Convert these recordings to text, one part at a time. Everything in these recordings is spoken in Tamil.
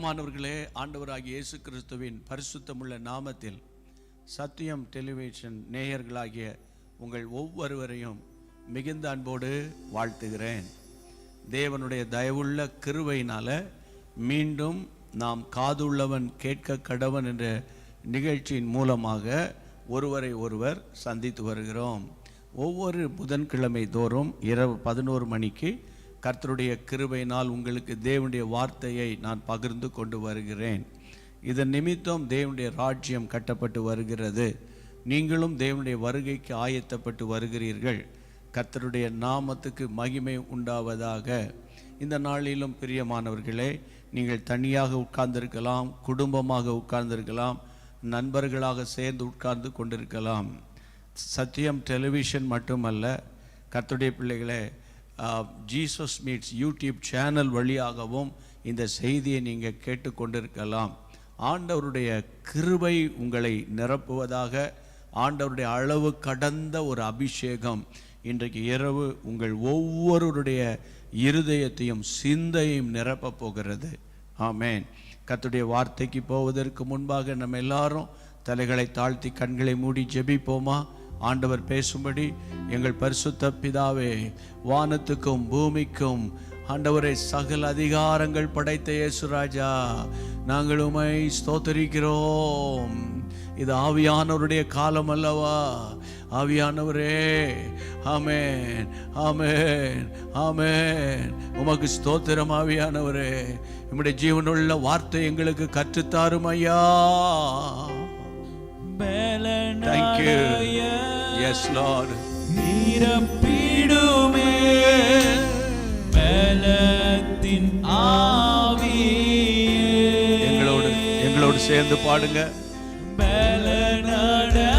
பிரியமானவர்களே ஆண்டவராகிய இயேசு கிறிஸ்துவின் பரிசுத்தமுள்ள நாமத்தில் சத்தியம் டெலிவிஷன் நேயர்களாகிய உங்கள் ஒவ்வொருவரையும் மிகுந்த அன்போடு வாழ்த்துகிறேன். தேவனுடைய தயவுள்ள கிருவையினால் மீண்டும் நாம் காதுள்ளவன் கேட்க கடவன் என்ற நிகழ்ச்சியின் மூலமாக ஒருவரை ஒருவர் சந்தித்து வருகிறோம். ஒவ்வொரு புதன்கிழமை தோறும் இரவு பதினோரு மணிக்கு கர்த்தருடைய கிருபையினால் உங்களுக்கு தேவனுடைய வார்த்தையை நான் பகிர்ந்து கொண்டு வருகிறேன். இதன் நிமித்தம் தேவனுடைய ராஜ்யம் கட்டப்பட்டு வருகிறது. நீங்களும் தேவனுடைய வருகைக்கு ஆயத்தப்பட்டு வருகிறீர்கள். கர்த்தருடைய நாமத்துக்கு மகிமை உண்டாவதாக. இந்த நாளிலும் பிரியமானவர்களே நீங்கள் தனியாக உட்கார்ந்திருக்கலாம் குடும்பமாக உட்கார்ந்திருக்கலாம் நண்பர்களாக சேர்ந்து உட்கார்ந்து கொண்டிருக்கலாம். சத்தியம் டெலிவிஷன் மட்டுமல்ல கர்த்தருடைய பிள்ளைகளே ஜீசஸ் மீட்ஸ் யூடியூப் சேனல் வழியாகவும் இந்த செய்தியை நீங்கள் கேட்டுக்கொண்டிருக்கலாம். ஆண்டவருடைய கிருபை உங்களை நிரப்புவதாக ஆண்டவருடைய அளவு கடந்த ஒரு அபிஷேகம். இன்றைக்கு இரவு உங்கள் ஒவ்வொருடைய இருதயத்தையும் சிந்தையும் நிரப்பப் போகிறது. ஆமேன். கத்துடைய வார்த்தைக்கு போவதற்கு முன்பாக நம்ம எல்லாரும் தலைகளை தாழ்த்தி கண்களை மூடி ஜெபிப்போமா? ஆண்டவர் பேசும்படி எங்கள் பரிசுத்த பிதாவே வானத்துக்கும் பூமிக்கும் ஆண்டவரை சகல அதிகாரங்கள் படைத்த இயேசுராஜா நாங்கள் உமை ஸ்தோத்தரிக்கிறோம். இது ஆவியானவருடைய காலம் அல்லவா? ஆவியானவரே ஆமேன் ஆமேன் ஆமேன். உமக்கு ஸ்தோத்திரம் ஆவியானவரே. நம்முடைய ஜீவனுள்ள வார்த்தை எங்களுக்கு கற்றுத்தாரும் ஐயா Thank you. Yes, Lord. நிரப்பிடுமே பலத்தின் ஆவியே எங்களோடு எங்களோடு சேர்ந்து பாடுங்க பலனடைய நிரப்பிடுமே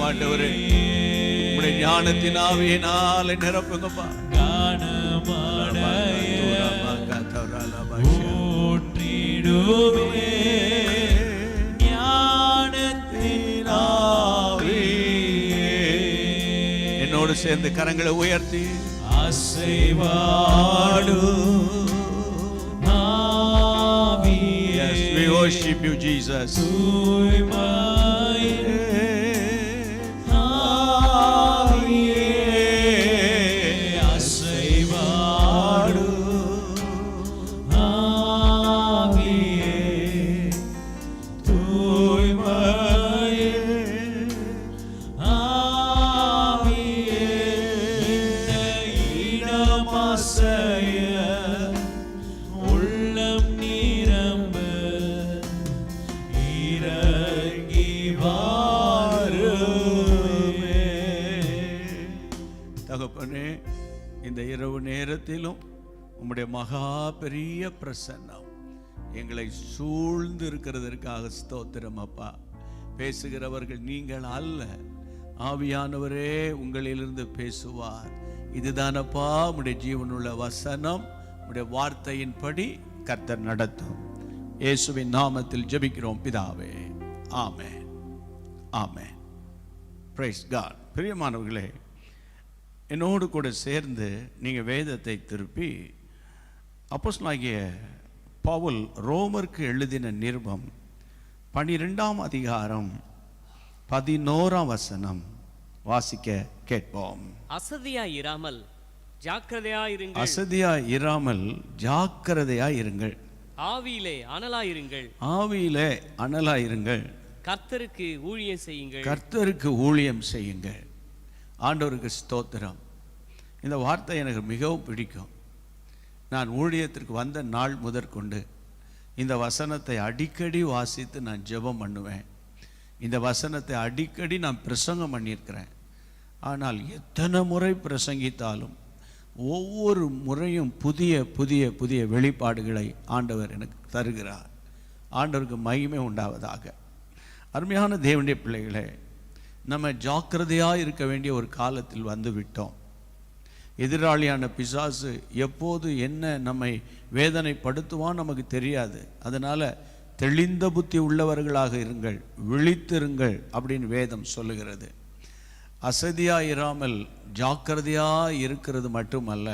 ஆமாண்டவரே உங்களுடைய ஞானத்தின் ஆவியினால நிரப்புங்கப்பா. ஆவியே. என்னோடு சேர்ந்து கரங்களை உயர்த்தி. அசைவாடு. Yes, we worship you, Jesus. நேரத்திலும் உம்முடைய மகா பெரிய பிரசன்னம். எங்களை சூழ்ந்து இருக்கிறதற்காக ஸ்தோத்திரம் அப்பா. பேசுகிறவர்கள் நீங்கள் அல்ல. ஆவியானவரே உங்களிலிருந்து பேசுவார். இதுதானப்பா உடைய ஜீவனுள்ள வசனம். உடைய வார்த்தையின்படி கர்த்தர் நடத்தும். இயேசுவின் நாமத்தில் ஜெபிக்கிறோம் பிதாவே. ஆமே ஆமே பிரைஸ் காட் பிரியமானவர்களே என்னோடு கூட சேர்ந்து நீங்கள் வேதத்தை திருப்பி அப்போஸ்தலனாகிய பவுல் ரோமருக்கு எழுதின நிருபம் பனிரெண்டாம் அதிகாரம் பதினோராம் வசனம் வாசிக்க கேட்போம். அசதியா இராமல் ஜாக்கிரதையாயிருங்கள் அசதியா இராமல் ஜாக்கிரதையா இருங்கள். ஆவியிலே அனலாயிருங்கள் ஆவியிலே அனலாயிருங்கள் கர்த்தருக்கு ஊழியம் செய்யுங்கள். கர்த்தருக்கு ஊழியம் செய்யுங்கள். ஆண்டவருக்கு ஸ்தோத்திரம். இந்த வார்த்தை எனக்கு மிகவும் பிடிக்கும். நான் ஊழியத்திற்கு வந்த நாள் முதற்கொண்டு இந்த வசனத்தை அடிக்கடி வாசித்து நான் ஜெபம் பண்ணுவேன். இந்த வசனத்தை அடிக்கடி நான் பிரசங்கம் பண்ணியிருக்கிறேன். ஆனால் எத்தனை முறை பிரசங்கித்தாலும் ஒவ்வொரு முறையும் புதிய புதிய புதிய வெளிப்பாடுகளை ஆண்டவர் எனக்கு தருகிறார். ஆண்டவருக்கு மகிமை உண்டாவதாக. அருமையான தேவனுடைய பிள்ளைகளே நம்ம ஜாக்கிரதையாக இருக்க வேண்டிய ஒரு காலத்தில் வந்து விட்டோம். எதிராளியான பிசாசு எப்போது என்ன நம்மை வேதனைப்படுத்துவான் நமக்கு தெரியாது. அதனால் தெளிந்த புத்தி உள்ளவர்களாக இருங்கள் விழித்திருங்கள் அப்படின்னு வேதம் சொல்லுகிறது. அசதியாக இராமல் ஜாக்கிரதையாக இருக்கிறது மட்டுமல்ல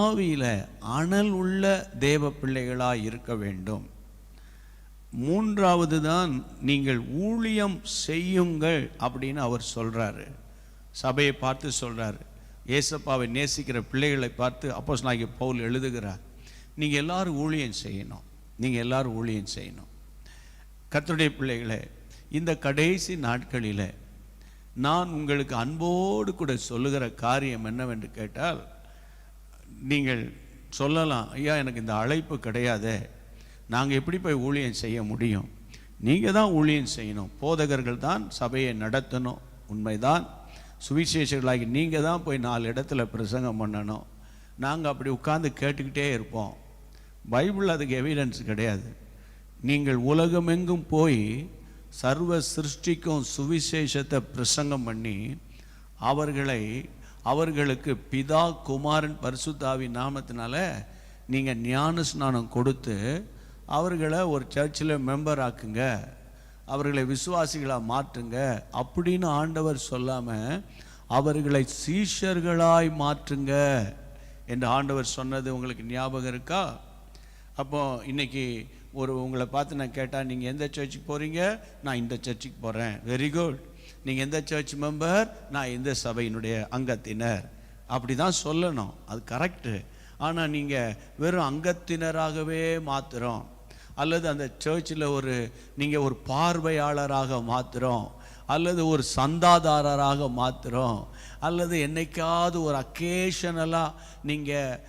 ஆவியில் அனல் உள்ள தேவ பிள்ளைகளாக இருக்க வேண்டும். மூன்றாவது தான் நீங்கள் ஊழியம் செய்யுங்கள் அப்படின்னு அவர் சொல்கிறாரு சபையை பார்த்து சொல்கிறாரு ஏசப்பாவை நேசிக்கிற பிள்ளைகளை பார்த்து அப்போஸ் நாங்கள் பவுல் எழுதுகிறார். நீங்கள் எல்லாரும் ஊழியம் செய்யணும். நீங்கள் எல்லோரும் ஊழியம் செய்யணும். கத்துடைய பிள்ளைகளை இந்த கடைசி நாட்களில் நான் உங்களுக்கு அன்போடு கூட சொல்லுகிற காரியம் என்னவென்று கேட்டால் நீங்கள் சொல்லலாம் ஐயா எனக்கு இந்த அழைப்பு கிடையாதே. நாங்கள் எப்படி போய் ஊழியம் செய்ய முடியும்? நீங்கள் தான் ஊழியம் செய்யணும். போதகர்கள் தான் சபையை நடத்தணும். உண்மைதான். சுவிசேஷர்களாகி நீங்கள் தான் போய் நாலு இடத்துல பிரசங்கம் பண்ணணும். நாங்கள் அப்படி உட்காந்து கேட்டுக்கிட்டே இருப்போம். பைபிள் அதுக்கு எவிடன்ஸ் கிடையாது. நீங்கள் உலகமெங்கும் போய் சர்வ சிருஷ்டிக்கும் சுவிசேஷத்தை பிரசங்கம் பண்ணி அவர்களை அவர்களுக்கு பிதா குமாரன் பரிசுத்தாவி நாமத்தினால நீங்கள் ஞான ஸ்நானம் கொடுத்து அவர்களை ஒரு சர்ச்சில் மெம்பர் ஆக்குங்க. அவர்களை விசுவாசிகளாக மாற்றுங்க. அப்படின்னு ஆண்டவர் சொல்லாமல் அவர்களை சீஷர்களாய் மாற்றுங்க என்று ஆண்டவர் சொன்னது உங்களுக்கு ஞாபகம் இருக்கா? அப்போ இன்னைக்கு ஒரு உங்களை பார்த்து நான் கேட்டால் நீங்கள் எந்த சர்ச்சுக்கு போகிறீங்க நான் இந்த சர்ச்சுக்கு போகிறேன் வெரி குட் நீங்கள் எந்த சர்ச் மெம்பர் நான் எந்த சபையினுடைய அங்கத்தினர். அப்படி தான் சொல்லணும். அது கரெக்டு ஆனால் நீங்கள் வெறும் அங்கத்தினராகவே மாத்துறோம். அல்லது அந்த சர்ச்சில் ஒரு நீங்கள் ஒரு பார்வையாளராக மாத்திரம் அல்லது ஒரு சந்தாதாரராக மாத்திரம் அல்லது என்னைக்காவது ஒரு அக்கேஷனலாக நீங்கள்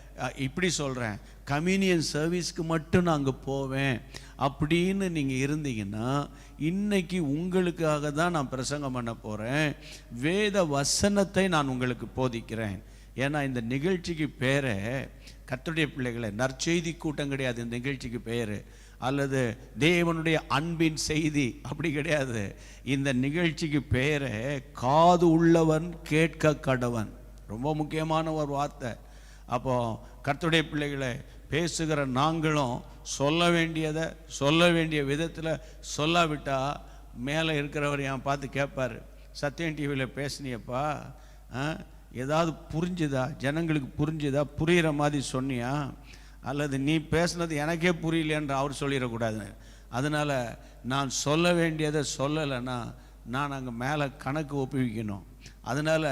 இப்படி சொல்கிறேன் கம்யூனியன் சர்வீஸ்க்கு மட்டும் நான் அங்கே போவேன் அப்படின்னு நீங்கள் இருந்தீங்கன்னா இன்னைக்கு உங்களுக்காக தான் நான் பிரசங்கம் பண்ண போகிறேன் வேத வசனத்தை நான் உங்களுக்கு போதிக்கிறேன். ஏன்னா இந்த நிகழ்ச்சிக்கு பேரை கத்துடைய பிள்ளைகளை நற்செய்தி கூட்டம் கிடையாது இந்த நிகழ்ச்சிக்கு பேர். அல்லது தேவனுடைய அன்பின் செய்தி அப்படி கிடையாது. இந்த நிகழ்ச்சிக்கு பேரை காது உள்ளவன் கேட்க கடவன். ரொம்ப முக்கியமான ஒரு வார்த்தை. அப்போ கர்த்துடைய பிள்ளைகளை பேசுகிற நாங்களும் சொல்ல வேண்டியதை சொல்ல வேண்டிய விதத்தில் சொல்லாவிட்டால் மேலே இருக்கிறவர் என் பார்த்து கேட்பார் சத்யம் டிவியில் பேசுனியப்பா ஆ, ஏதாவது புரிஞ்சுதா? ஜனங்களுக்கு புரிஞ்சுதா? புரிகிற மாதிரி சொன்னியா? அல்லது நீ பேசுனது எனக்கே புரியலன்ற அவர் சொல்லிடக்கூடாது அதனால் நான் சொல்ல வேண்டியதை சொல்லலைன்னா நான் அங்கே மேலே கணக்கு ஒப்புவிக்கணும். அதனால்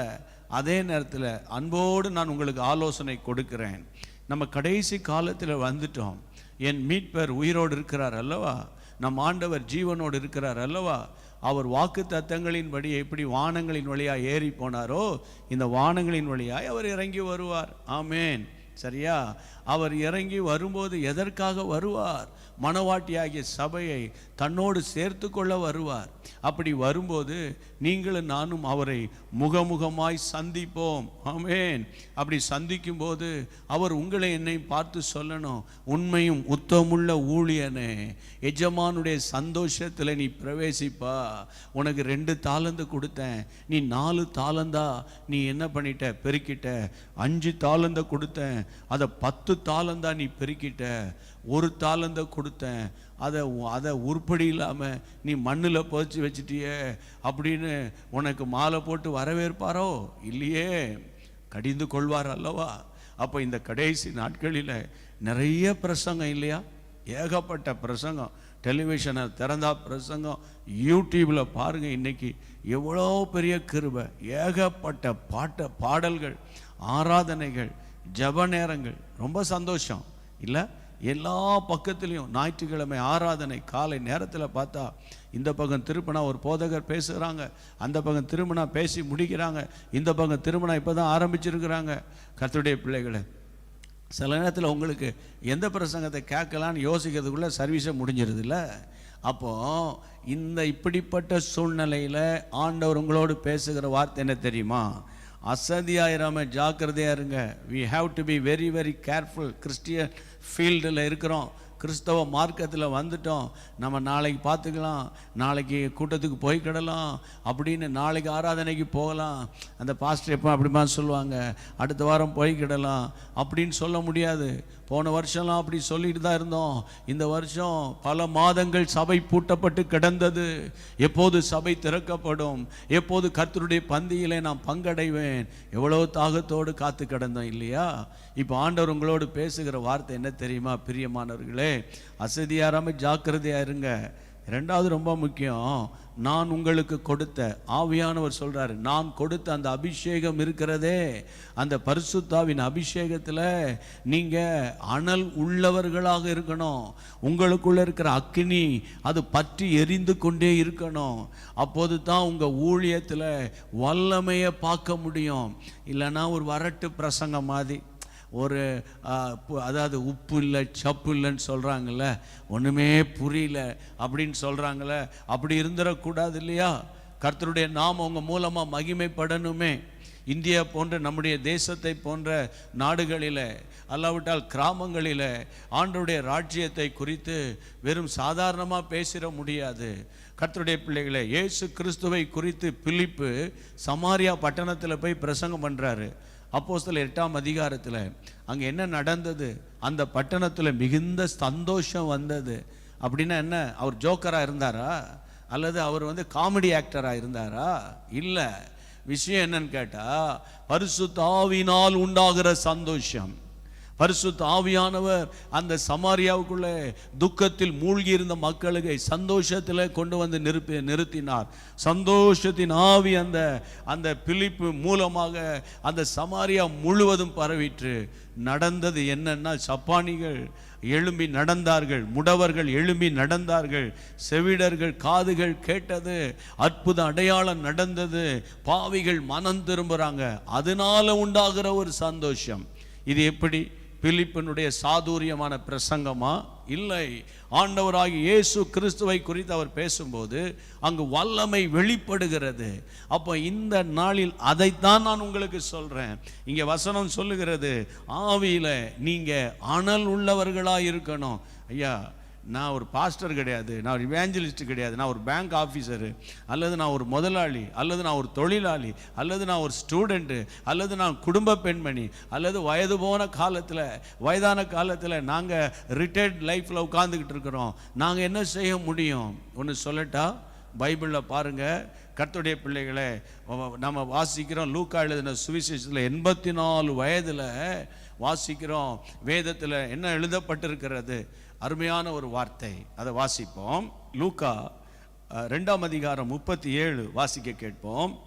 அதே நேரத்தில் அன்போடு நான் உங்களுக்கு ஆலோசனை கொடுக்கிறேன். நம்ம கடைசி காலத்தில் வந்துட்டோம். என் மீட்பர் உயிரோடு இருக்கிறார் அல்லவா? நம் ஆண்டவர் ஜீவனோடு இருக்கிறார் அல்லவா? அவர் வாக்கு தத்தங்களின்படி எப்படி வானங்களின் வழியாக ஏறி போனாரோ இந்த வானங்களின் வழியாய் அவர் இறங்கி வருவார். ஆமேன். சரியா? அவர் இறங்கி வரும்போது எதற்காக வருவார்? மணவாட்டியாகிய சபையை தன்னோடு சேர்த்து கொள்ள வருவார். அப்படி வரும்போது நீங்களும் நானும் அவரை முகமுகமாய் சந்திப்போம். ஆமேன். அப்படி சந்திக்கும் போது அவர் உங்களை என்னை பார்த்து சொல்லணும். உண்மையும் உத்தமுள்ள ஊழியனே எஜமானுடைய சந்தோஷத்தில் நீ பிரவேசிப்பா. உனக்கு ரெண்டு தாளந்து கொடுத்தேன். நீ நாலு தாளந்தா நீ என்ன பண்ணிட்ட? பெருக்கிட்ட. அஞ்சு தாளந்த கொடுத்தேன். அதை பத்து தாளந்தா நீ பெருக்கிட்ட. ஒரு தாளந்த கொடுத்தேன். அதை அதை உருப்படி இல்லாமல் நீ மண்ணில் புதைச்சி வச்சிட்டிய அப்படின்னு உனக்கு மாலை போட்டு வரவேற்பாரோ? இல்லையே. கடிந்து கொள்வார் அல்லவா? அப்போ இந்த கடைசி நாட்களில் நிறைய பிரசங்கம் இல்லையா? ஏகப்பட்ட பிரசங்கம். டெலிவிஷனை திறந்தா பிரசங்கம். யூடியூப்பில் பாருங்கள் இன்னைக்கு எவ்வளோ பெரிய கிருபை. ஏகப்பட்ட பாட்ட பாடல்கள் ஆராதனைகள் ஜப நேரங்கள். ரொம்ப சந்தோஷம். இல்லை? எல்லா பக்கத்துலேயும் ஞாயிற்றுக்கிழமை ஆராதனை காலை நேரத்தில் பார்த்தா இந்த பக்கம் திருப்பினா ஒரு போதகர் பேசுகிறாங்க அந்த பக்கம் திரும்பினா பேசி முடிக்கிறாங்க இந்த பக்கம் திரும்பினா இப்போ தான் ஆரம்பிச்சிருக்கிறாங்க. கத்துடைய பிள்ளைகளை சில நேரத்தில் உங்களுக்கு எந்த பிரசங்கத்தை கேட்கலான்னு யோசிக்கிறதுக்குள்ளே சர்வீஸை முடிஞ்சிருதுல்ல? அப்போது இந்த இப்படிப்பட்ட சூழ்நிலையில் ஆண்டவர் உங்களோடு பேசுகிற வார்த்தை என்ன தெரியுமா? அசதியாயிராம ஜாக்கிரதையாக இருங்க. We have to be very very careful Christian ஃபீல்டில் இருக்கிறோம். கிறிஸ்தவ மார்க்கத்தில் வந்துட்டோம். நம்ம நாளைக்கு பார்த்துக்கலாம் நாளைக்கு கூட்டத்துக்கு போய்க்கிடலாம் அப்படின்னு நாளைக்கு ஆராதனைக்கு போகலாம். அந்த பாஸ்டர் எப்போ அப்படிமா சொல்லுவாங்க? அடுத்த வாரம் போய்க்கிடலாம் அப்படின்னு சொல்ல முடியாது. போன வருஷம்லாம் அப்படி சொல்லிட்டு தான் இருந்தோம். இந்த வருஷம் பல மாதங்கள் சபை பூட்டப்பட்டு கிடந்தது. எப்போது சபை திறக்கப்படும்? எப்போது கர்த்தருடைய பந்தியிலே நான் பங்கடைவேன்? எவ்வளோ தாகத்தோடு காத்து கிடந்தோம் இல்லையா? இப்போ ஆண்டவர் உங்களோடு பேசுகிற வார்த்தை என்ன தெரியுமா பிரியமானவர்களே? அசதியாராமல் ஜாக்கிரதையா இருங்க. ரெண்டாவது ரொம்ப முக்கியம் நான் உங்களுக்கு கொடுத்த ஆவியானவர் சொல்கிறாரு நான் கொடுத்த அந்த அபிஷேகம் இருக்கிறதே அந்த பரிசுத்தாவின் அபிஷேகத்தில் நீங்கள் அனல் உள்ளவர்களாக இருக்கணும் உங்களுக்குள்ளே இருக்கிற அக்னி அது பற்றி எரிந்து கொண்டே இருக்கணும் அப்போது தான் உங்கள் ஊழியத்தில் வல்லமையை பார்க்க முடியும் இல்லைன்னா ஒரு வரட்டு பிரசங்கம் மாதிரி. ஒரு பு- அதாவது உப்பு இல்லை சப்பு இல்லைன்னு சொல்கிறாங்கல்ல ஒன்றுமே புரியல அப்படின்னு சொல்கிறாங்கள அப்படி இருந்துடக்கூடாது இல்லையா? கர்த்தருடைய நாம் உங்கள் மூலமாக மகிமைப்படணுமே. இந்தியா போன்ற நம்முடைய தேசத்தை போன்ற நாடுகளில் அல்லாவிட்டால் கிராமங்களில் ஆண்டருடைய ராஜ்யத்தை குறித்து வெறும் சாதாரணமாக பேசிட முடியாது. கர்த்தருடைய பிள்ளைகளை இயேசு கிறிஸ்துவை குறித்து பிலிப்பு சமாரியா பட்டணத்தில் போய் பிரசங்கம் பண்ணுறாரு அப்போஸ்தலர் எட்டாம் அதிகாரத்தில் அங்கே என்ன நடந்தது? அந்த பட்டணத்தில் மிகுந்த சந்தோஷம் வந்தது. அப்படின்னா என்ன? அவர் ஜோக்கராக இருந்தாரா? அல்லது அவர் வந்து காமெடி ஆக்டராக இருந்தாரா? இல்லை. விஷயம் என்னன்னு கேட்டால் பரிசுத்தாவினால் உண்டாகிற சந்தோஷம். பரிசுத்த ஆவியானவர் அந்த சமாரியாவுக்குள்ளே துக்கத்தில் மூழ்கி இருந்த மக்களுக்கு சந்தோஷத்தில் கொண்டு வந்து நிறுத்தி நிறுத்தினார். சந்தோஷத்தின் ஆவி அந்த அந்த பிலிப்பு மூலமாக அந்த சமாரியா முழுவதும் பரவிற்று. நடந்தது என்னன்னா சப்பானிகள் எழும்பி நடந்தார்கள் முடவர்கள் எழும்பி நடந்தார்கள் செவிடர்கள் காதுகள் கேட்டது அற்புத அடையாளம் நடந்தது பாவிகள் மனம் திரும்புகிறாங்க அதனால உண்டாகிற ஒரு சந்தோஷம். இது எப்படி? பிலிப்பினுடைய சாதுரியமான பிரசங்கமா? இல்லை. ஆண்டவராகி இயேசு கிறிஸ்துவை குறித்து அவர் பேசும்போது அங்கு வல்லமை வெளிப்படுகிறது. அப்போ இந்த நாளில் அதைத்தான் நான் உங்களுக்கு சொல்கிறேன் இங்கே வசனம் சொல்லுகிறது ஆவியில் நீங்கள் அனல் உள்ளவர்களாக இருக்கணும் ஐயா நான் ஒரு பாஸ்டர் கிடையாது நான் ஒரு இவேஞ்சலிஸ்ட் கிடையாது நான் ஒரு பேங்க் ஆஃபீஸரு அல்லது நான் ஒரு முதலாளி அல்லது நான் ஒரு தொழிலாளி அல்லது நான் ஒரு ஸ்டூடெண்ட்டு அல்லது நான் குடும்ப பெண்மணி அல்லது வயது போன காலத்தில் வயதான காலத்தில் நாங்கள் ரிட்டையர்ட் லைஃப்பில் உட்காந்துக்கிட்டு இருக்கிறோம். நாங்கள் என்ன செய்ய முடியும்? ஒன்று சொல்லட்டா? பைபிளில் பாருங்கள் கர்த்துடைய பிள்ளைகளை நம்ம வாசிக்கிறோம் லூக்கா எழுதின சுவிசேஷத்தில் எண்பத்தி நாலு வயதில் வாசிக்கிறோம். வேதத்தில் என்ன எழுதப்பட்டிருக்கிறது? அருமையான ஒரு வார்த்தை. அதை வாசிப்போம். லூக்கா ரெண்டாம் அதிகாரம் முப்பத்தி ஏழு வாசிக்க கேட்போம்.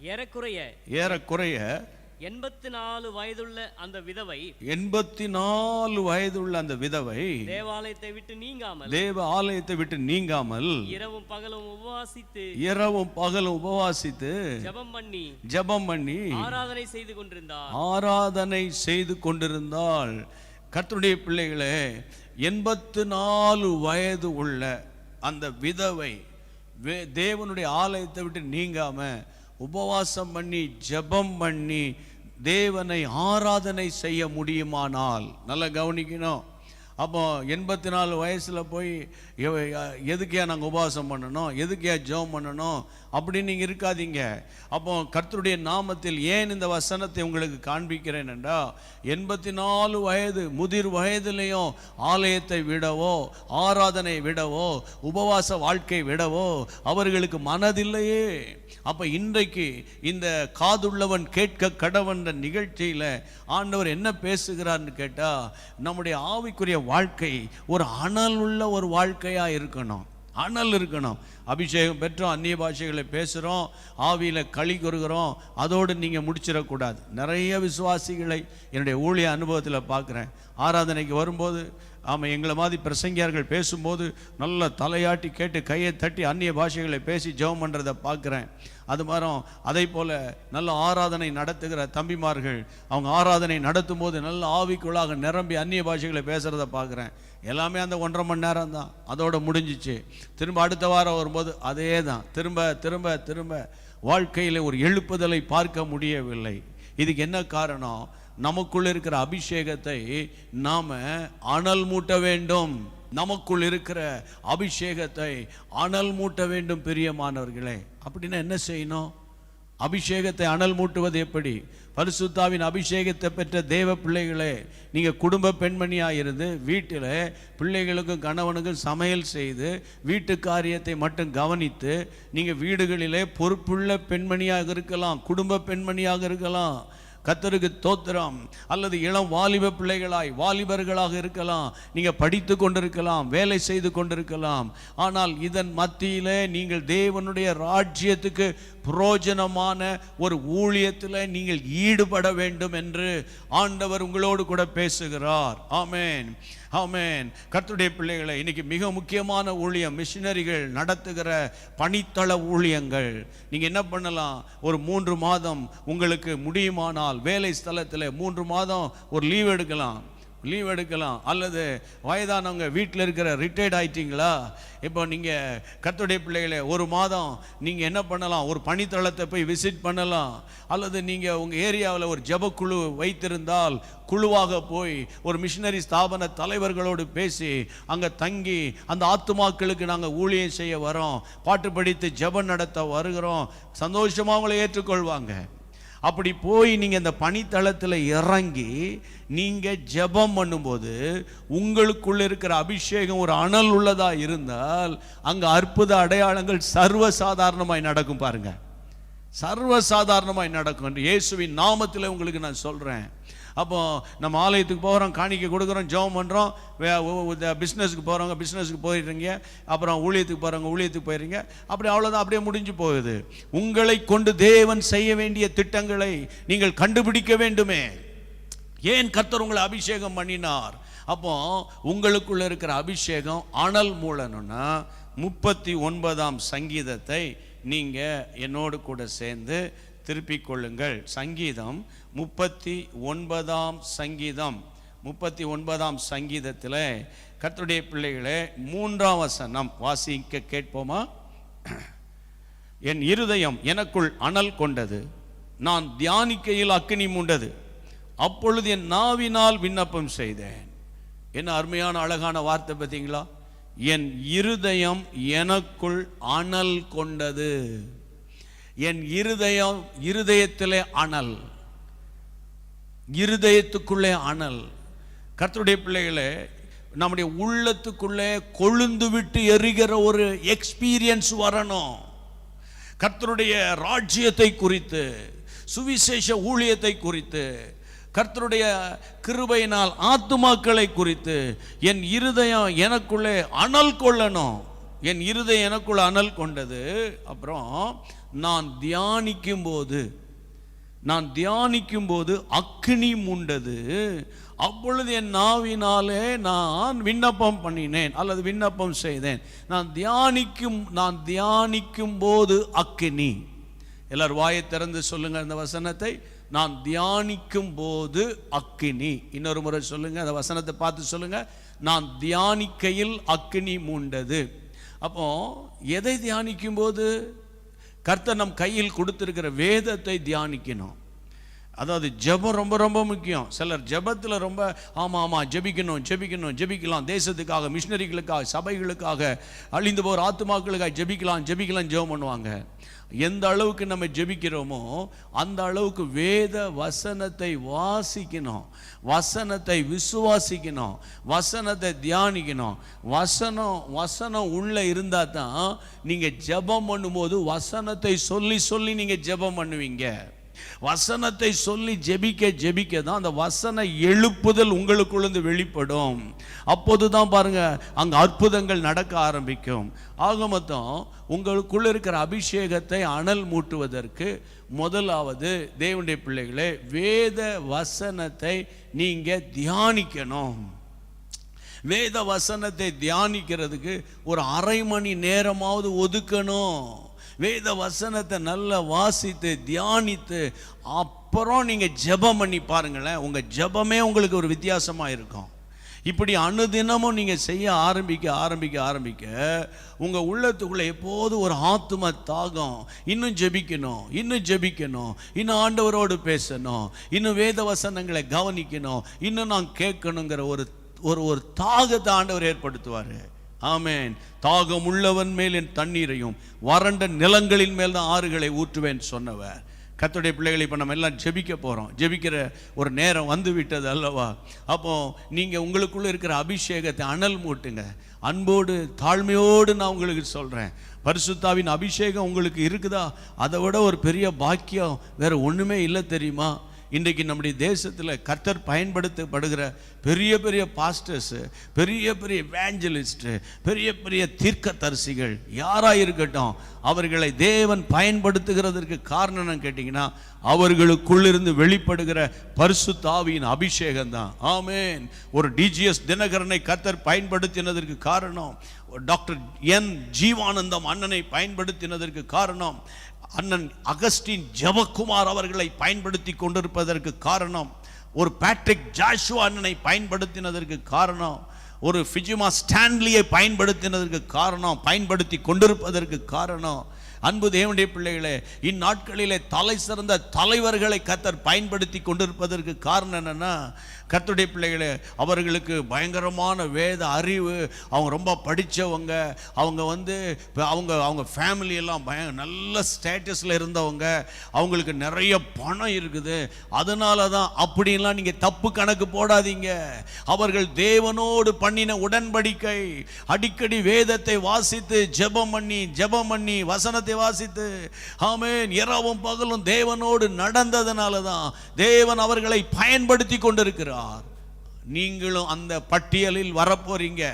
ஏறக்குறைய. ஏறக்குறைய எண்பத்து நாலு வயதுள்ள அந்த விதவை எண்பத்தி நாலு வயதுள்ள அந்த விதவை தேவாலயத்தை விட்டு நீங்காமல் தேவ ஆலயத்தை விட்டு நீங்காமல் இரவும் பகலும் உபவாசித்து இரவும் பகலும் உபவாசித்து ஜெபம் பண்ணி ஜெபம் பண்ணி ஆராதனை செய்து கொண்டிருந்தார். ஆராதனை செய்து கொண்டிருந்தால் கர்த்தருடைய பிள்ளைகளே எண்பத்து நாலு வயது உள்ள அந்த விதவை தேவனுடைய ஆலயத்தை விட்டு நீங்காம உபவாசம் பண்ணி ஜெபம் பண்ணி தேவனை ஆராதனை செய்ய முடியுமானால் நல்லா கவனிக்கணும். அப்போ எண்பத்தி நாலு வயசில் போய் எவ- நாங்கள் உபவாசம் பண்ணணும்? எதுக்கே ஜோம் பண்ணணும்? அப்படின்னு நீங்கள் இருக்காதீங்க. அப்போ கர்த்தருடைய நாமத்தில் ஏன் இந்த வசனத்தை உங்களுக்கு காண்பிக்கிறேன் என்றால் எண்பத்தி நாலு வயது முதிர் வயதிலையும் ஆலயத்தை விடவோ ஆராதனை விடவோ உபவாச வாழ்க்கை விடவோ அவர்களுக்கு மனதில்லையே. அப்போ இன்றைக்கு இந்த காதுள்ளவன் கேட்க கடவன்ற நிகழ்ச்சியில் ஆண்டவர் என்ன பேசுகிறார்னு கேட்டால் நம்முடைய ஆவிக்குரிய வாழ்க்கை ஒரு அனல் உள்ள ஒரு வாழ்க்கையாக இருக்கணும். அனல் இருக்கணும். அபிஷேகம் பெற்றோம் அந்நிய பாஷைகளை பேசுகிறோம் ஆவியில் களி கொறுகிறோம் அதோடு நீங்கள் முடிச்சிடக்கூடாது. நிறைய விசுவாசிகளை என்னுடைய ஊழிய அனுபவத்தில் பார்க்குறேன். ஆராதனைக்கு வரும்போது ஆமாம் எங்களை மாதிரி பிரசங்கியார்கள் பேசும்போது நல்ல தலையாட்டி கேட்டு கையை தட்டி அந்நிய பாஷைகளை பேசி ஜெபம் பண்ணுறதை பார்க்குறேன். அது மாதிரி அதே போல் நல்ல ஆராதனை நடத்துகிற தம்பிமார்கள் அவங்க ஆராதனை நடத்தும் போது நல்ல ஆவிக்குள்ளாக நிரம்பி அந்நிய பாஷைகளை பேசுகிறத பார்க்குறேன். எல்லாமே அந்த ஒன்றரை மணி நேரம் தான். அதோடு முடிஞ்சிச்சு. திரும்ப அடுத்த வாரம் வரும்போது அதே தான் திரும்ப திரும்ப திரும்ப வாழ்க்கையில் ஒரு எழுப்புதலை பார்க்க முடியவில்லை. இதுக்கு என்ன காரணம்? நமக்குள் இருக்கிற அபிஷேகத்தை நாம் அனல் மூட்ட வேண்டும். நமக்குள் இருக்கிற அபிஷேகத்தை அனல் மூட்ட வேண்டும் பிரியமானவர்களே. அப்படின்னா என்ன செய்யணும்? அபிஷேகத்தை அனல் மூட்டுவது எப்படி? பரிசுத்தாவின் அபிஷேகத்தை பெற்ற தேவ பிள்ளைகளே நீங்கள் குடும்ப பெண்மணியாக இருந்து வீட்டில் பிள்ளைகளுக்கும் கணவனுக்கும் சமையல் செய்து வீட்டு காரியத்தை மட்டும் கவனித்து நீங்கள் வீடுகளிலே பொறுப்புள்ள பெண்மணியாக இருக்கலாம் குடும்ப பெண்மணியாக இருக்கலாம். கத்தருக்கு தோத்திரம் அல்லது இளம் வாலிப பிள்ளைகளாய் வாலிபர்களாக இருக்கலாம் நீங்கள் படித்து கொண்டிருக்கலாம் வேலை செய்து கொண்டிருக்கலாம். ஆனால் இதன் மத்தியிலே நீங்கள் தேவனுடைய ராஜ்யத்துக்கு புரோஜனமான ஒரு ஊழியத்தில் நீங்கள் ஈடுபட வேண்டும் என்று ஆண்டவர் உங்களோடு கூட பேசுகிறார். ஆமேன். ஆமேன். கர்த்துடைய பிள்ளைகளை இன்னைக்கு மிக முக்கியமான ஊழியம் மிஷினரிகள் நடத்துகிற பணித்தள ஊழியங்கள். நீங்கள் என்ன பண்ணலாம்? ஒரு மூன்று மாதம் உங்களுக்கு முடியுமானால் வேலை ஸ்தலத்தில் மூன்று மாதம் ஒரு லீவ் எடுக்கலாம். லீவ் எடுக்கலாம். அல்லது வயதானவங்க வீட்டில் இருக்கிற ரிட்டையர்ட் ஆயிட்டீங்களா? இப்போ நீங்கள் கத்துடைய பிள்ளைகளை ஒரு மாதம் நீங்கள் என்ன பண்ணலாம்? ஒரு பணித்தளத்தை போய் விசிட் பண்ணலாம். அல்லது நீங்கள் உங்கள் ஏரியாவில் ஒரு ஜபக்குழு வைத்திருந்தால் குழுவாக போய் ஒரு மிஷினரி ஸ்தாபன தலைவர்களோடு பேசி அங்கே தங்கி அந்த ஆத்துமாக்களுக்கு நாங்கள் ஊழியம் செய்ய வரோம். பாட்டு படித்து ஜபம் நடத்த வருகிறோம். சந்தோஷமாக அவங்களை ஏற்றுக்கொள்வாங்க. அப்படி போய் நீங்கள் இந்த பனித்தளத்தில் இறங்கி நீங்கள் ஜெபம் பண்ணும்போது உங்களுக்குள்ளே இருக்கிற அபிஷேகம் ஒரு அனல் உள்ளதாக இருந்தால் அங்கே அற்புத அடையாளங்கள் சர்வசாதாரணமாய் நடக்கும் பாருங்கள் சர்வசாதாரணமாய் நடக்கும். என்று இயேசுவின் நாமத்தில் உங்களுக்கு நான் சொல்கிறேன் அப்போ நம்ம ஆலயத்துக்கு போகிறோம் காணிக்கை கொடுக்குறோம் ஜெபம் பண்ணுறோம் பிஸ்னஸுக்கு போகிறவங்க பிஸ்னஸுக்கு போயிடுறீங்க அப்புறம் ஊழியத்துக்கு போகிறவங்க ஊழியத்துக்கு போயிடுறீங்க அப்படி அவ்வளோதான் அப்படியே முடிஞ்சு போகுது. உங்களை கொண்டு தேவன் செய்ய வேண்டிய திட்டங்களை நீங்கள் கண்டுபிடிக்க வேண்டுமே. ஏன் கர்த்தர் உங்களை அபிஷேகம் பண்ணினார்? அப்போ உங்களுக்குள்ள இருக்கிற அபிஷேகம் அனல் மூலனுன்னா முப்பத்தி ஒன்பதாம் சங்கீதத்தை நீங்கள் என்னோடு கூட சேர்ந்து திருப்பிக் கொள்ளுங்கள். சங்கீதம் முப்பத்தி ஒன்பதாம் சங்கீதம். முப்பத்தி ஒன்பதாம் சங்கீதத்தில் கர்த்தருடைய பிள்ளைகளே மூன்றாம் வசனம் வாசிக்க கேட்போமா? என் இருதயம் எனக்குள் அனல் கொண்டது. நான் தியானிக்கையில் அக்கினி மூண்டது. அப்பொழுது என் நாவினால் விண்ணப்பம் செய்தேன். என்ன அருமையான அழகான வார்த்தை பார்த்தீங்களா? என் இருதயம் எனக்குள் அனல் கொண்டது. என் இருதயம் இருதயத்திலே அனல். இருதயத்துக்குள்ளே அனல். கர்த்தருடைய பிள்ளைகளே நம்முடைய உள்ளத்துக்குள்ளே கொழுந்து விட்டு எரிகிற ஒரு எக்ஸ்பீரியன்ஸ் வரணும். கர்த்தருடைய ராஜ்யத்தை குறித்து சுவிசேஷ ஊழியத்தை குறித்து கர்த்தருடைய கிருபையினால் ஆத்துமாக்களை குறித்து என் இருதயம் எனக்குள்ளே அனல் கொள்ளணும். என் இருதயம் எனக்குள்ள அனல் கொண்டது. அப்புறம் நான் தியானிக்கும் போது நான் தியானிக்கும் போது அக்னி மூண்டது. அப்பொழுது என் நாவினாலே நான் விண்ணப்பம் பண்ணினேன் அல்லது விண்ணப்பம் செய்தேன். நான் தியானிக்கும் நான் தியானிக்கும் போது அக்கினி எல்லார் வாயை திறந்து சொல்லுங்க அந்த வசனத்தை. நான் தியானிக்கும் போது அக்கினி இன்னொரு முறை சொல்லுங்க அந்த வசனத்தை பார்த்து சொல்லுங்க. நான் தியானிக்கையில் அக்கினி மூண்டது. அப்போ எதை தியானிக்கும் போது கர்த்தர் நம் கையில் கொடுத்திருக்கிற வேதத்தை தியானிக்கணும். அதாவது ஜெபம் ரொம்ப ரொம்ப முக்கியம். சிலர் ஜெபத்தில் ரொம்ப ஆமாம் ஆமாம் ஜெபிக்கணும் ஜெபிக்கணும் ஜெபிக்கலாம். தேசத்துக்காக மிஷினரிகளுக்காக சபைகளுக்காக அழிந்து போகிற ஆத்துமாக்களுக்காக ஜெபிக்கலாம் ஜெபிக்கலாம் ஜெபம் பண்ணுவாங்க. எந்த அளவுக்கு நம்ம ஜெபிக்கிறோமோ அந்த அளவுக்கு வேத வசனத்தை வாசிக்கணும். வசனத்தை விசுவாசிக்கணும். வசனத்தை தியானிக்கணும். வசனம் வசனம் உள்ளே இருந்தால் தான் நீங்கள் ஜெபம் பண்ணும்போது வசனத்தை சொல்லி சொல்லி நீங்கள் ஜெபம் பண்ணுவீங்க. வசனத்தை சொல்லி ஜெபிக்க ஜெபிக்க தான் அந்த வசன எழுப்புதல் உங்களுக்குள்ளேருந்து வெளிப்படும். அப்போது தான் பாருங்க அங்கே அற்புதங்கள் நடக்க ஆரம்பிக்கும். ஆக மொத்தம் உங்களுக்குள்ள இருக்கிற அபிஷேகத்தை அனல் மூட்டுவதற்கு முதலாவது தேவனுடைய பிள்ளைகளே வேத வசனத்தை நீங்கள் தியானிக்கணும். வேத வசனத்தை தியானிக்கிறதுக்கு ஒரு அரை மணி நேரமாவது ஒதுக்கணும். வேத வசனத்தை நல்லா வாசித்து தியானித்து அப்புறம் நீங்கள் ஜெபம் பண்ணி பாருங்களேன் உங்கள் ஜெபமே உங்களுக்கு ஒரு வித்தியாசமாக இருக்கும். இப்படி அனுதினமும் நீங்கள் செய்ய ஆரம்பிக்க ஆரம்பிக்க ஆரம்பிக்க உங்கள் உள்ளத்துக்குள்ளே எப்போது ஒரு ஆத்தும தாகம் இன்னும் ஜெபிக்கணும் இன்னும் ஜெபிக்கணும் இன்னும் ஆண்டவரோடு பேசணும் இன்னும் வேத வசனங்களை கவனிக்கணும் இன்னும் நான் கேட்கணுங்கிற ஒரு ஒரு ஒரு தாகத்தை ஆண்டவர் ஏற்படுத்துவார். ஆமேன். தாகம் உள்ளவன் மேல் என் தண்ணீரையும் வறண்ட நிலங்களின் மேல் தான் ஆறுகளை ஊற்றுவேன் சொன்னவர். கத்துடைய பிள்ளைகளை இப்போ நம்ம எல்லாம் ஜெபிக்க போகிறோம் ஜெபிக்கிற ஒரு நேரம் வந்து விட்டது அல்லவா? அப்போது நீங்கள் உங்களுக்குள்ளே இருக்கிற அபிஷேகத்தை அனல் மூட்டுங்க. அன்போடு தாழ்மையோடு நான் உங்களுக்கு சொல்கிறேன் பரிசுத்தாவின் அபிஷேகம் உங்களுக்கு இருக்குதா? அதை விட ஒரு பெரிய பாக்கியம் வேறு ஒன்றுமே இல்லை தெரியுமா? இன்றைக்கு நம்முடைய தேசத்தில் கர்த்தர் பயன்படுத்தப்படுகிற பெரிய பெரிய பாஸ்டர்ஸு பெரிய பெரிய வேஞ்சலிஸ்ட்டு பெரிய பெரிய தீர்க்கதரிசிகள் யாராக இருக்கட்டும் அவர்களை தேவன் பயன்படுத்துகிறதற்கு காரணம் என்னன்னு கேட்டிங்கன்னா அவர்களுக்குள்ளிருந்து வெளிப்படுகிற பரிசுத்தாவியின் அபிஷேகம் தான் ஆமேன். ஒரு டிஜிஎஸ் தினகரனை கர்த்தர் பயன்படுத்தினதற்கு காரணம் டாக்டர் என் ஜீவானந்தம் அண்ணனை பயன்படுத்தினதற்கு காரணம் அண்ணன் அகஸ்டின் ஜெவக்குமார் அவர்களை பயன்படுத்தி கொண்டிருப்பதற்கு காரணம் ஒரு பேட்ரிக் ஜாஷுவா அண்ணனை பயன்படுத்தினதற்கு காரணம் ஒரு ஃபிஜிமா ஸ்டான்லியை பயன்படுத்தினதற்கு காரணம் பயன்படுத்தி கொண்டிருப்பதற்கு காரணம். அன்பு தேவனுடைய பிள்ளைகளே இந்நாட்களிலே தலை சிறந்த தலைவர்களை கத்தர் பயன்படுத்தி கொண்டிருப்பதற்கு காரணம் என்னென்னா கத்துடைய பிள்ளைகளே அவர்களுக்கு பயங்கரமான வேத அறிவு. அவங்க ரொம்ப படித்தவங்க அவங்க வந்து அவங்க அவங்க ஃபேமிலியெல்லாம் பய நல்ல ஸ்டேட்டஸில் இருந்தவங்க. அவங்களுக்கு நிறைய பணம் இருக்குது. அதனால தான் அப்படின்லாம் நீங்கள் தப்பு கணக்கு போடாதீங்க. அவர்கள் தேவனோடு பண்ணின உடன்படிக்கை. அடிக்கடி வேதத்தை வாசித்து ஜெபம் பண்ணி ஜெபம் பண்ணி வசனத்தை வாசித்து ஆமேன். இரவும் பகலும் தேவனோடு நடந்ததுனால தான் தேவன் அவர்களை பயன்படுத்தி கொண்டிருக்கிறார். நீங்களும் அந்த பட்டியலில் வரப்போறீங்க.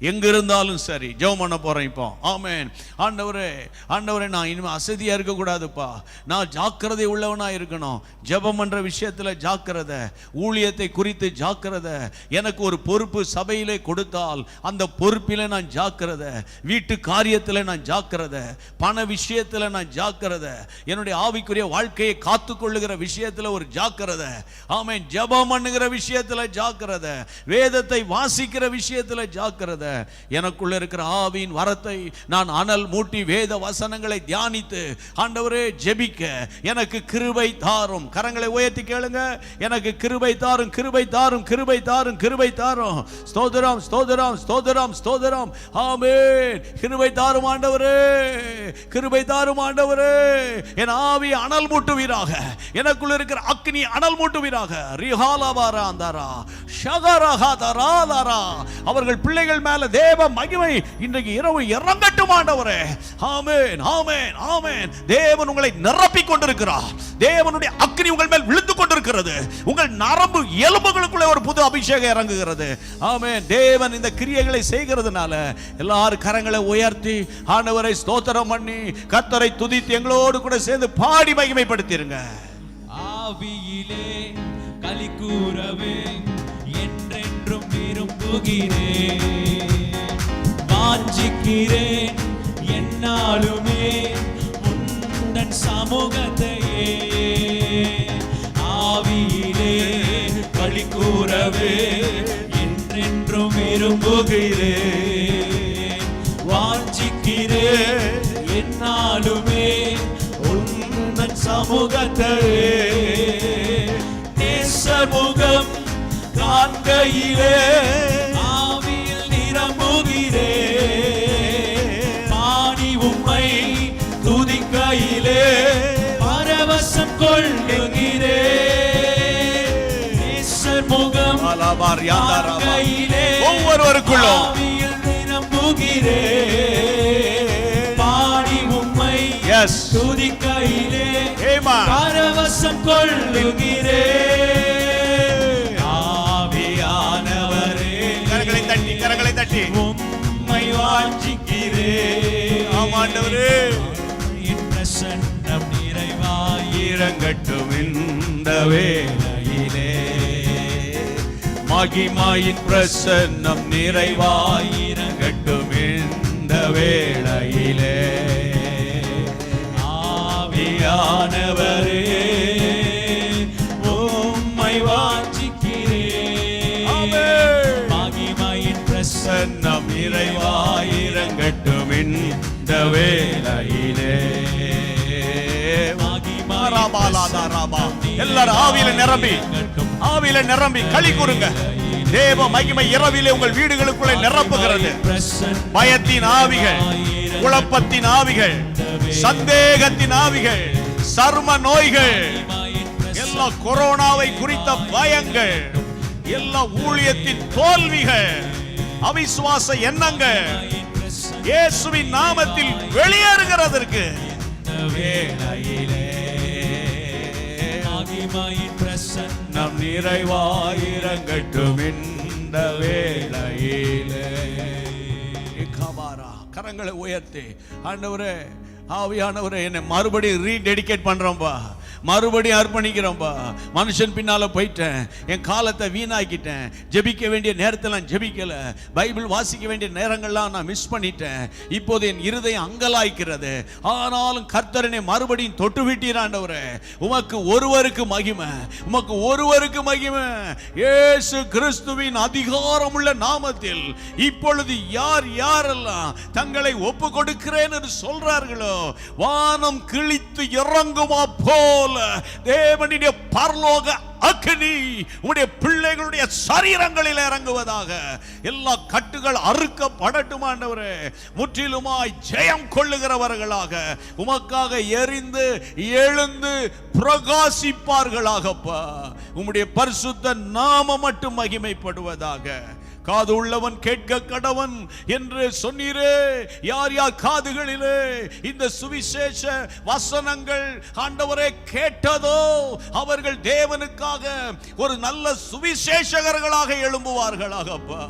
எங்க இருந்தாலும் சரி. ஜெபம் பண்ண போறேன் இப்போ. ஆமேன். ஆண்டவரே ஆண்டவரே நான் இனிமேல் அசதியா இருக்க கூடாதுப்பா நான் ஜாக்கிரதை உள்ளவனா இருக்கணும். ஜெபம் பண்ற விஷயத்துல ஜாக்கிரதை ஊழியத்தை குறித்து ஜாக்கிரதை. எனக்கு ஒரு பொறுப்பு சபையிலே கொடுத்தால் அந்த பொறுப்பில நான் ஜாக்கிரதை. வீட்டு காரியத்தில் நான் ஜாக்கிரதை. பண விஷயத்தில் நான் ஜாக்கிரதை. என்னுடைய ஆவிக்குரிய வாழ்க்கையை காத்துக்கொள்ளுகிற விஷயத்தில் ஒரு ஜாக்கிரதை. ஆமேன். ஜெபம் பண்ணுகிற விஷயத்தில் ஜாக்கிரதை. வேதத்தை வாசிக்கிற விஷயத்தில் ஜாக்கிரதை. எனக்குள்ள இருக்கிற ஆவியின் வரத்தை நான் அனல் மூட்டி வேத வசனங்களை தியானித்து ஆண்டவரே ஜெபிக்க. எனக்கு கிருபை தாரும். கரங்களை உயர்த்தி கேளுங்க. எனக்கு கிருபை தாரும் கிருபை தாரும் கிருபை தாரும் கிருபை தாரும். ஸ்தோதரம் ஸ்தோதரம் ஸ்தோதரம் ஸ்தோதரம் ஆமென். கிருபை தாரும் ஆண்டவரே. கிருபை தாரும் ஆண்டவரே. என் ஆவி அனல் மூட்டுவீராக. எனக்குள்ள இருக்கிற அக்னி அனல் மூட்டுவீராக. ரிஹாலாவாரா அந்தாரா ஷகரஹாதராதரா. அவர்கள் பிள்ளைகள் மேல தேவ மகிமை இன்றைக்கு இரவு இறங்கட்டும் ஆண்டவரே. ஆமேன் ஆமேன் ஆமேன். தேவன் உங்களை நிரப்பிக் கொண்டிருக்கிறார். தேவனுடைய அக்னி உங்கள் மேல் விழுந்து கொண்டிருக்கிறது. உங்கள் நரம்பு எலும்புகளுக்குள்ளே ஒரு புது அபிஷேகம் இறங்குகிறது. ஆமேன். தேவன் இந்த கிரியைகளை செய்கிறதுனால எல்லாரும் கரங்களை உயர்த்தி ஆண்டவரை ஸ்தோத்திரம் பண்ணி கத்தரை துதித்து எங்களோடு கூட சேர்ந்து பாடி மகிமைப்படுத்திருங்க. ஆவியிலே களி கூறவே விரும்புகிறேன் வாஞ்சிக்கிறேன் என்னாலுமே உந்தன் சமூகத்தையே. ஆவியிலே களி கூறவே என்றென்றும் விரும்புகிறேன் வாஞ்சிக்கிறேன் என்னாலுமே உந்தன் சமூகத்தையே. தேசமுகம் காண்கையிலே ஆவியில் நிரம்புகிறே. பாடி உம்மை துதிக்கையிலே பரவசம் கொள்ளுகிறே. காண்கையிலே ஒவ்வொருவருக்குள்ளும் நிரம்புகிறே. பாடி உம்மை துதிக்கையிலே. பரவசம் கொள்ளுகிறே. தட்டி உம்மை வாஞ்சிக்கிறே ஆமாண்டவரே. என் பிரசன்னம் நிறைவாயிர இறங்கட்டும் இந்த வேளையிலே. மகிமாயின் பிரசன்னம் நிறைவாயிரங்கட்டும் இந்த வேளையிலே ஆவியானவரே. இந்த வேலையிலே எல்லாரும் ஆவியில நிரம்பி ஆவியில நிரம்பி களி கூறுங்க தேவ மகிமை இரவிலே உங்கள் வீடுகளுக்குள்ள நிரப்புகிறது. பயத்தின் ஆவிகள் குழப்பத்தின் ஆவிகள் சந்தேகத்தின் ஆவிகள் சர்ம நோய்கள் எல்லா கொரோனாவை குறித்த பயங்கள் எல்லா ஊழியத்தின் தோல்விகள் அவிசுவாச எண்ணங்கள் இயேசுவின் நாமத்தில் வெளியேறுகிறதற்கு. வேளையிலே நம் நிறைவாயிரங்கட்டும் இந்த வேளையிலே. கபாரா கரங்களை உயர்த்தி. ஆண்டவரே ஆவியானவரே என்னை மறுபடியும் ரீடெடிகேட் பண்றோம்பா. மறுபடியும் அர்ப்பணிக்கிறோம்ப்பா மனுஷன் பின்னால் போயிட்டேன். என் காலத்தை வீணாக்கிட்டேன். ஜெபிக்க வேண்டிய நேரத்தெல்லாம் ஜெபிக்கலை. பைபிள் வாசிக்க வேண்டிய நேரங்கள்லாம் நான் மிஸ் பண்ணிட்டேன். இப்போது என் இருதயம் அங்கலாய்க்கிறது. ஆனாலும் கர்த்தரனை மறுபடியும் தொட்டு விட்டீராண்டவரே உமக்கு ஒருவருக்கு மகிமை. உமக்கு ஒருவருக்கு மகிமை. ஏசு கிறிஸ்துவின் அதிகாரமுள்ள நாமத்தில் இப்பொழுது யார் யாரெல்லாம் தங்களை ஒப்பு கொடுக்கிறேன் என்று சொல்றார்களோ வானம் கிழித்து இறங்குமா போல் தேவனுடைய பரலோக அக்னி உடைய பிள்ளைகளுடைய சரீரங்களில் இறங்குவதாக. எல்லா கட்டுகள் அறுக்கப்படட்டும் ஆண்டவரே. முற்றிலுமாய் ஜெயம் கொள்ளுகிறவர்களாக உமக்காக எரிந்து எழுந்து பிரகாசிப்பார்களாகப்பா. உம்முடைய பரிசுத்த நாம மட்டும் மகிமைப்படுவதாக. காது உள்ளவன் கேட்க கடவன் என்று சொன்னீரே. யார் யார் காதுகளிலே இந்த சுவிசேஷ வசனங்கள் ஆண்டவரே கேட்டதோ அவர்கள் தேவனுக்காக ஒரு நல்ல சுவிசேஷகர்களாக எழும்புவார்களாகப்பா.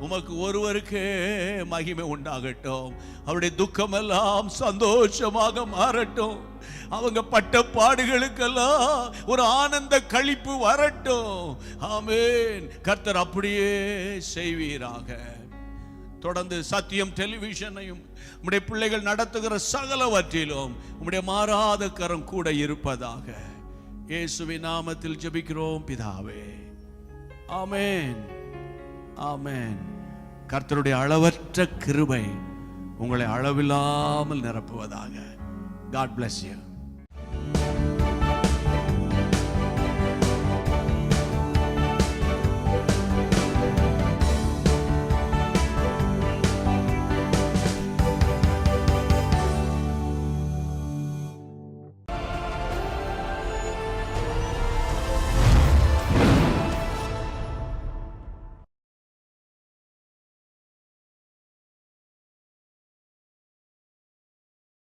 உமக்கு ஒருவருக்கே மகிமை உண்டாகட்டும். அவருடைய துக்கமெல்லாம் சந்தோஷமாக மாறட்டும். அவங்க பட்ட பாடுகளுக்கெல்லாம் ஒரு ஆனந்த கழிப்பு வரட்டும். ஆமேன். கர்த்தர் அப்படியே செய்வீராக. தொடர்ந்து சத்தியம் டெலிவிஷனையும் உம்முடைய பிள்ளைகள் நடத்துகிற சகலவற்றிலும் உம்முடைய மாறாத கரம் கூட இருப்பதாக. இயேசுவின் நாமத்தில் ஜெபிக்கிறோம் பிதாவே. ஆமேன். ஆமென். கர்த்தருடைய அளவற்ற கிருபை உங்களை அளவில்லாமல் நிரப்புவதாக. God bless you